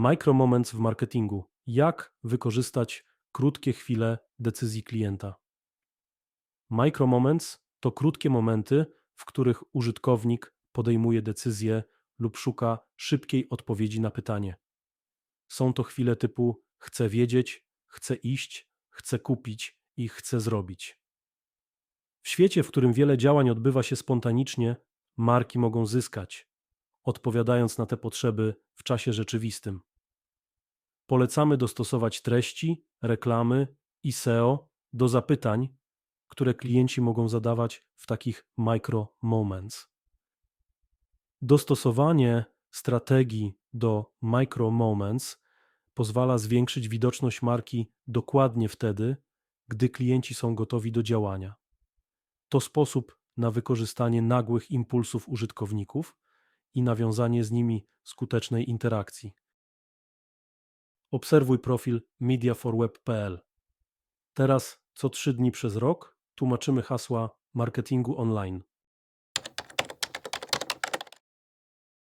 Micro moments w marketingu. Jak wykorzystać krótkie chwile decyzji klienta? Micro moments to krótkie momenty, w których użytkownik podejmuje decyzję lub szuka szybkiej odpowiedzi na pytanie. Są to chwile typu chcę wiedzieć, chcę iść, chcę kupić i chcę zrobić. W świecie, w którym wiele działań odbywa się spontanicznie, marki mogą zyskać, odpowiadając na te potrzeby w czasie rzeczywistym. Polecamy dostosować treści, reklamy i SEO do zapytań, które klienci mogą zadawać w takich micro moments. Dostosowanie strategii do micro moments pozwala zwiększyć widoczność marki dokładnie wtedy, gdy klienci są gotowi do działania. To sposób na wykorzystanie nagłych impulsów użytkowników i nawiązanie z nimi skutecznej interakcji. Obserwuj profil mediaforweb.pl. Teraz co trzy dni przez rok tłumaczymy hasła marketingu online.